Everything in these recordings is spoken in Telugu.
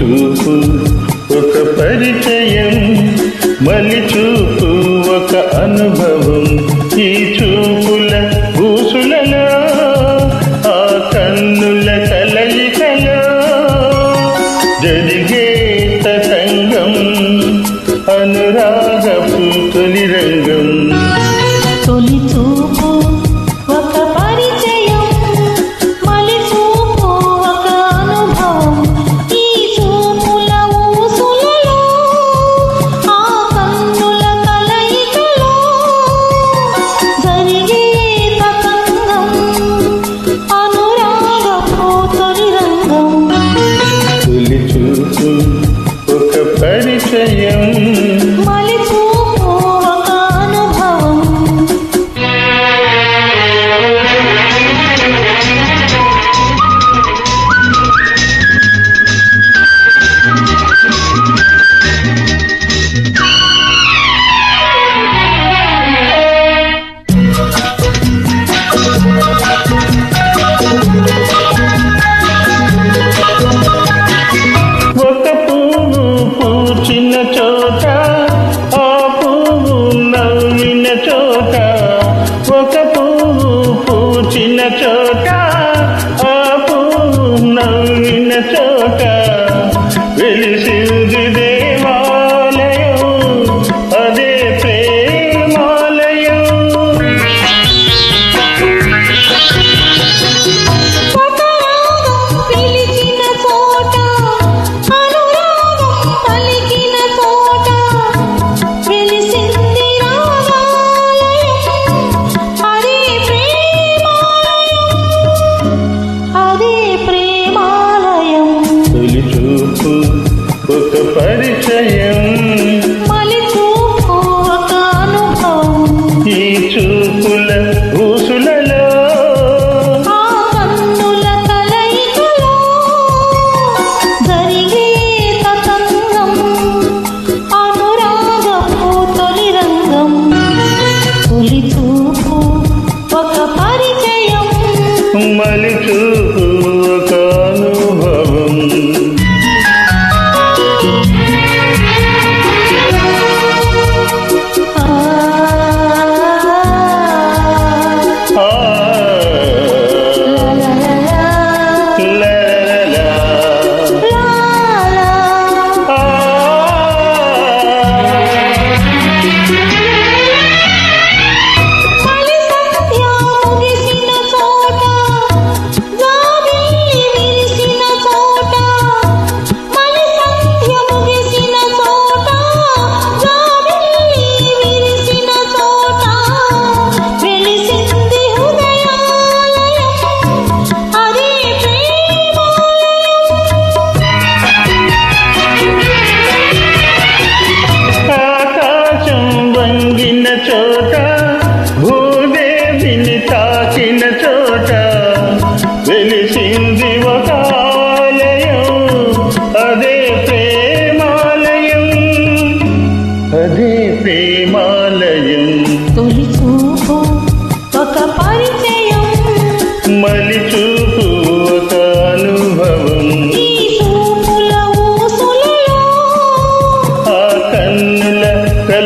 చూపు ఒక పరిచయం. మలి చూపు ఒక అనుభవం. ఈ చూపు say చోట ఆ పువ్వు నవ్విన చోట ఒక పువ్వు పూచిన చోట ఆ పువ్వు నవ్విన చోట. பரிச்சயம்.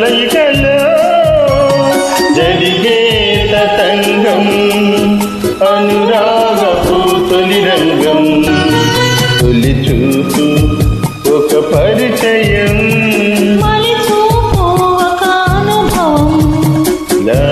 కలయికలో జరిగే తతంగం అనురాగపు తొలి రంగం. తొలి చూపు ఒక పరిచయం లా